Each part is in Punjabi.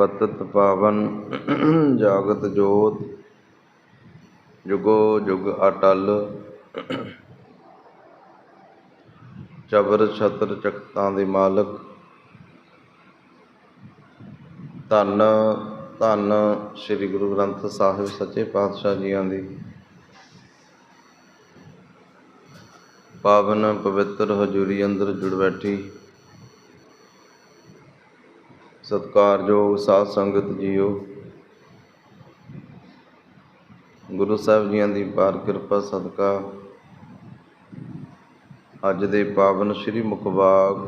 ਪਤਿਤ ਪਾਵਨ ਜਾਗਤ ਜੋਤ, ਜੁਗੋ ਜੁਗ ਅਟਲ, ਚਬਰ ਛਤਰ ਚਕਤਾਂ ਦੇ ਮਾਲਕ, ਧੰਨ ਧੰਨ ਸ੍ਰੀ ਗੁਰੂ ਗ੍ਰੰਥ ਸਾਹਿਬ ਸੱਚੇ ਪਾਤਸ਼ਾਹ ਜੀਆਂ ਦੀ। ਪਾਵਨ ਪਵਿੱਤਰ ਹਜ਼ੂਰੀ ਅੰਦਰ ਜੁੜ ਬੈਠੀ। ਸਤਿਕਾਰਯੋਗ ਸਾਧ ਸੰਗਤ ਜੀਓ। ਗੁਰੂ ਸਾਹਿਬ ਜੀਆਂ ਦੀ ਪਾਰ ਕਿਰਪਾ, ਸਦਕਾ। ਅੱਜ ਦੇ ਪਾਵਨ ਸ੍ਰੀ ਮੁਖਵਾਕ,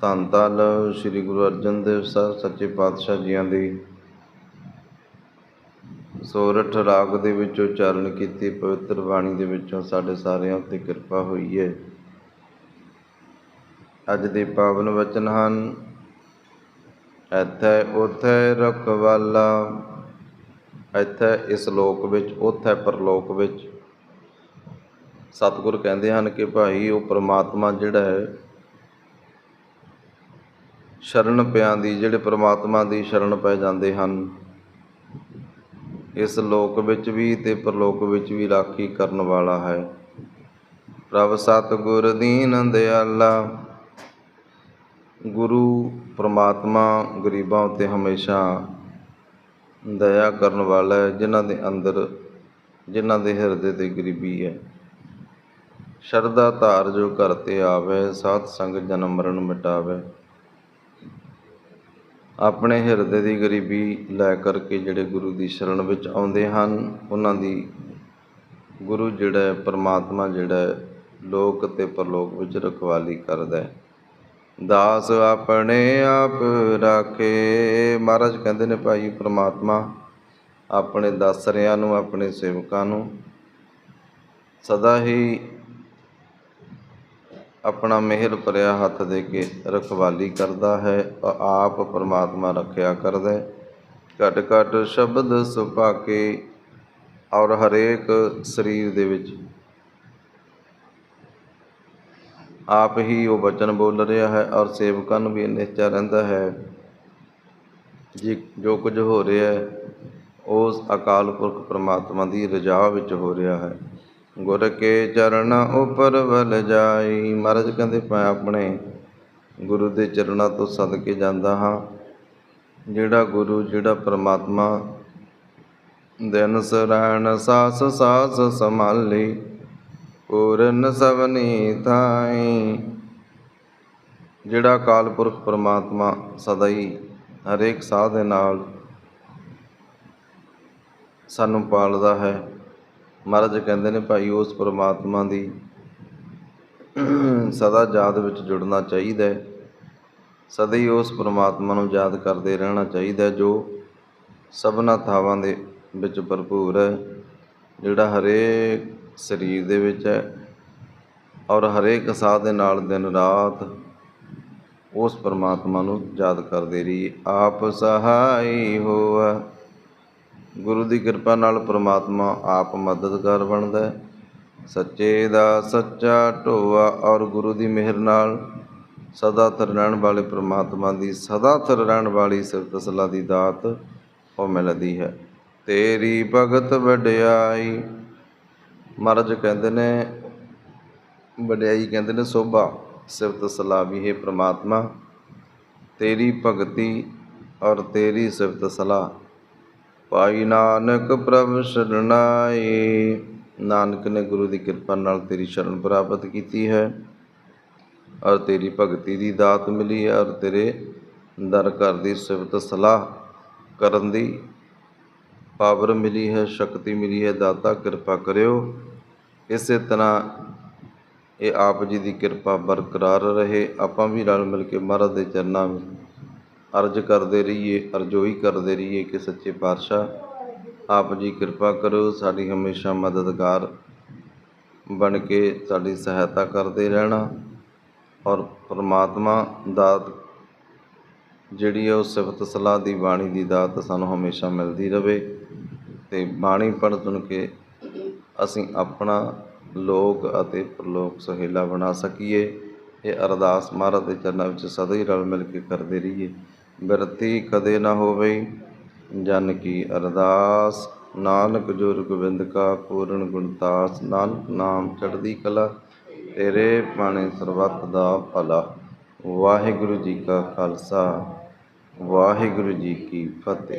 ਧੰਨ ਧੰਨ ਸ੍ਰੀ ਗੁਰੂ ਅਰਜਨ ਦੇਵ ਸਾਹਿਬ ਸੱਚੇ ਪਾਤਸ਼ਾਹ ਜੀਆਂ ਦੀ। ਸੋਰਠ ਰਾਗ ਦੇ ਵਿੱਚ ਉਚਾਰਨ ਕੀਤੀ, ਪਵਿੱਤਰ ਬਾਣੀ ਦੇ ਵਿੱਚੋਂ ਸਾਡੇ ਸਾਰਿਆਂ ਉੱਤੇ ਕਿਰਪਾ ਹੋਈ ਹੈ ਅੱਜ ਦੇ ਪਾਵਨ ਵਚਨ ਹਨ ਇੱਥੇ ਉਥੇ ਰਖਵਾਲਾ ਇੱਥੇ ਇਸ ਲੋਕ ਵਿੱਚ, ਉਥੇ ਪਰਲੋਕ ਵਿੱਚ ਸਤਿਗੁਰ ਕਹਿੰਦੇ ਹਨ ਕਿ ਭਾਈ ਉਹ ਪ੍ਰਮਾਤਮਾ ਜਿਹੜਾ ਹੈ, ਸ਼ਰਨ ਪਿਆਂ ਦੀ, ਜਿਹੜੇ ਪ੍ਰਮਾਤਮਾ ਦੀ ਸ਼ਰਨ ਪੈ ਜਾਂਦੇ ਹਨ, ਇਸ ਲੋਕ ਵਿੱਚ ਵੀ ਤੇ ਪਰਲੋਕ ਵਿੱਚ ਵੀ ਰਾਖੀ ਕਰਨ ਵਾਲਾ ਹੈ। ਪ੍ਰਭ ਸਤਿਗੁਰ ਦੀਨ ਦਿਆਲਾ ਗੁਰੂ ਪਰਮਾਤਮਾ ਗਰੀਬਾਂ ਉੱਤੇ ਹਮੇਸ਼ਾ ਦਇਆ ਕਰਨ ਵਾਲਾ ਹੈ, ਜਿਨ੍ਹਾਂ ਦੇ ਅੰਦਰ, ਜਿਨ੍ਹਾਂ ਦੇ ਹਿਰਦੇ ਤੇ ਗਰੀਬੀ ਹੈ। ਸ਼ਰਧਾ ਧਾਰ ਜੋ ਘਰ ਤੇ ਆਵੇ, ਸਾਧ ਸੰਗ ਜਨਮ ਮਰਨ ਮਿਟਾਵੇ। ਆਪਣੇ ਹਿਰਦੇ ਦੀ ਗਰੀਬੀ ਲੈ ਕਰਕੇ ਜਿਹੜੇ ਗੁਰੂ ਦੀ ਸ਼ਰਨ ਵਿੱਚ ਆਉਂਦੇ ਹਨ, ਉਹਨਾਂ ਦੀ ਗੁਰੂ ਜਿਹੜਾ ਪਰਮਾਤਮਾ ਜਿਹੜਾ ਲੋਕ ਤੇ ਪਰਲੋਕ ਵਿੱਚ ਰਖਵਾਲੀ ਕਰਦਾ ਹੈ। ਦਾਸ ਆਪਣੇ ਆਪ ਰਾਖੇ। ਮਹਾਰਾਜ ਕਹਿੰਦੇ ਨੇ ਭਾਈ ਪ੍ਰਮਾਤਮਾ ਆਪਣੇ ਦਾਸਰਿਆਂ ਨੂੰ, ਆਪਣੇ ਸੇਵਕਾਂ ਨੂੰ ਸਦਾ ਹੀ ਆਪਣਾ ਮਿਹਰ ਭਰਿਆ ਹੱਥ ਦੇ ਕੇ ਰਖਵਾਲੀ ਕਰਦਾ ਹੈ। ਆਪ ਪਰਮਾਤਮਾ ਰੱਖਿਆ ਕਰਦਾ ਹੈ। ਘਟ ਘਟ ਸ਼ਬਦ ਸੁਭਾਕੇ ਔਰ ਹਰੇਕ ਸਰੀਰ ਦੇ ਵਿੱਚ ਆਪ ਹੀ ਉਹ ਵਚਨ ਬੋਲ ਰਿਹਾ ਹੈ ਔਰ ਸੇਵਕਾਂ ਨੂੰ ਵੀ ਇਹ ਰਹਿੰਦਾ ਹੈ। ਜੇ, ਜੋ ਕੁਝ ਹੋ ਰਿਹਾ ਹੈ, ਉਸ ਅਕਾਲ ਪੁਰਖ ਪ੍ਰਮਾਤਮਾ ਦੀ ਰਜਾ ਵਿੱਚ ਹੋ ਰਿਹਾ ਹੈ। ਗੁਰ ਕੇ ਚਰਨ ਉਪਰ ਵਲ ਜਾਈ, ਮਹਾਰਾਜ ਕਹਿੰਦੇ, ਮੈਂ ਆਪਣੇ ਗੁਰੂ ਦੇ ਚਰਨਾਂ ਤੋਂ ਸਦਕੇ ਜਾਂਦਾ ਹਾਂ। ਜਿਹੜਾ ਗੁਰੂ, ਜਿਹੜਾ ਪ੍ਰਮਾਤਮਾ, ਦਿਨ ਸਰਾਣ ਸਾਸ ਸਾਸ ਸੰਭਾਲੀ ਪੂਰਨ ਸਭਨੀ ਥਾਈ। ਜਿਹੜਾ ਅਕਾਲ ਪੁਰਖ ਪਰਮਾਤਮਾ ਸਦਾ ਹੀ ਹਰੇਕ ਸਾਹ ਦੇ ਨਾਲ ਸਾਨੂੰ ਪਾਲਦਾ ਹੈ। ਮਹਾਰਾਜ ਕਹਿੰਦੇ ਨੇ ਭਾਈ, ਉਸ ਪਰਮਾਤਮਾ ਦੀ ਸਦਾ ਯਾਦ ਵਿੱਚ ਜੁੜਨਾ ਚਾਹੀਦਾ ਹੈ। ਸਦਾ ਹੀ ਉਸ ਪਰਮਾਤਮਾ ਨੂੰ ਯਾਦ ਕਰਦੇ ਰਹਿਣਾ ਚਾਹੀਦਾ ਜੋ ਸਭਨਾ ਥਾਵਾਂ ਦੇ ਵਿੱਚ ਭਰਪੂਰ ਹੈ। ਜਿਹੜਾ ਹਰੇਕ ਸਰੀਰ ਦੇ ਵਿੱਚ ਹੈ ਔਰ ਹਰੇਕ ਸਾਹ ਦੇ ਨਾਲ ਦਿਨ ਰਾਤ ਉਸ ਪਰਮਾਤਮਾ ਨੂੰ ਯਾਦ ਕਰਦੇ ਰਹੀ ਆਪ ਸਹਾਈ ਹੋਆ। ਗੁਰੂ ਦੀ ਕਿਰਪਾ ਨਾਲ ਪਰਮਾਤਮਾ ਆਪ ਮਦਦਗਾਰ ਬਣਦਾ ਹੈ। ਸੱਚੇ ਦਾ ਸੱਚਾ ਢੋਆ ਔਰ ਗੁਰੂ ਦੀ ਮਿਹਰ ਨਾਲ ਸਦਾ ਥਿਰ ਰਹਿਣ ਵਾਲੇ ਪ੍ਰਮਾਤਮਾ ਦੀ, ਸਦਾ ਥਿਰ ਰਹਿਣ ਵਾਲੀ ਸਿਫਤ ਸਲਾਹ ਦੀ ਦਾਤ ਉਹ ਮਿਲਦੀ ਹੈ। ਤੇਰੀ ਭਗਤ ਵਡਿਆਈ ਮਹਾਰਾਜ ਕਹਿੰਦੇ ਨੇ, ਵਡਿਆਈ ਕਹਿੰਦੇ ਨੇ, ਸੋਭਾ, ਸਿਫਤ ਸਲਾਹ ਵੀ ਹੈ ਪ੍ਰਮਾਤਮਾ। ਤੇਰੀ ਭਗਤੀ ਔਰ ਤੇਰੀ ਸਿਫਤ ਸਲਾਹ। ਭਾਈ ਨਾਨਕ ਪ੍ਰਭ ਸ਼ਰਣਾਈ ਨਾਨਕ ਨੇ ਗੁਰੂ ਦੀ ਕਿਰਪਾ ਨਾਲ ਤੇਰੀ ਸ਼ਰਨ ਪ੍ਰਾਪਤ ਕੀਤੀ ਹੈ। ਔਰ ਤੇਰੀ ਭਗਤੀ ਦੀ ਦਾਤ ਮਿਲੀ ਹੈ ਔਰ ਤੇਰੇ ਦਰ ਘਰ ਦੀ ਸਿਫਤ ਸਲਾਹ ਕਰਨ ਦੀ ਪਾਵਰ ਮਿਲੀ ਹੈ, ਸ਼ਕਤੀ ਮਿਲੀ ਹੈ। ਦਾਤਾ, ਕਿਰਪਾ ਕਰਿਓ। ਇਸੇ ਤਰ੍ਹਾਂ ਇਹ ਆਪ ਜੀ ਦੀ ਕਿਰਪਾ ਬਰਕਰਾਰ ਰਹੇ। ਆਪਾਂ ਵੀ ਰਲ ਮਿਲ ਕੇ ਮਹਾਰਾਜ ਦੇ ਚਰਨਾਂ ਵਿੱਚ ਅਰਜ ਕਰਦੇ ਰਹੀਏ, ਅਰਜ਼ੋਈ ਕਰਦੇ ਰਹੀਏ ਕਿ ਸੱਚੇ ਪਾਤਸ਼ਾਹ ਆਪ ਜੀ ਕਿਰਪਾ ਕਰੋ ਸਾਡੀ ਹਮੇਸ਼ਾ ਮਦਦਗਾਰ ਬਣ ਕੇ ਸਾਡੀ ਸਹਾਇਤਾ ਕਰਦੇ ਰਹਿਣਾ। ਔਰ ਪਰਮਾਤਮਾ ਦਾਤ ਜਿਹੜੀ ਹੈ, ਉਹ ਸਿਫਤ ਸਲਾਹ ਦੀ ਬਾਣੀ ਦੀ ਦਾਤ ਸਾਨੂੰ ਹਮੇਸ਼ਾ ਮਿਲਦੀ ਰਹੇ। ਅਤੇ ਬਾਣੀ ਪੜ੍ਹ ਚੁਣ ਕੇ ਅਸੀਂ ਆਪਣਾ ਲੋਕ ਅਤੇ ਪ੍ਰਲੋਕ ਸੁਹੇਲਾ ਬਣਾ ਸਕੀਏ। ਇਹ ਅਰਦਾਸ ਮਹਾਰਾਜ ਦੇ ਚਰਨਾਂ ਵਿੱਚ ਸਦਾ ਹੀ ਰਲ ਮਿਲ ਕੇ ਕਰਦੇ ਰਹੀਏ। ਬਿਰਤੀ ਕਦੇ ਨਾ ਹੋਵੇ ਜਨ ਕੀ ਅਰਦਾਸ। ਨਾਨਕ ਜੁਰ ਗੋਬਿੰਦ ਕਾ ਪੂਰਨ ਗੁਣਤਾਸ ਨਾਨਕ ਨਾਮ ਚੜ੍ਹਦੀ ਕਲਾ, ਤੇਰੇ ਬਾਣੇ ਸਰਬੱਤ ਦਾ ਭਲਾ। ਵਾਹਿਗੁਰੂ ਜੀ ਕਾ ਖਾਲਸਾ, ਵਾਹਿਗੁਰੂ ਜੀ ਕੀ ਫਤਿਹ।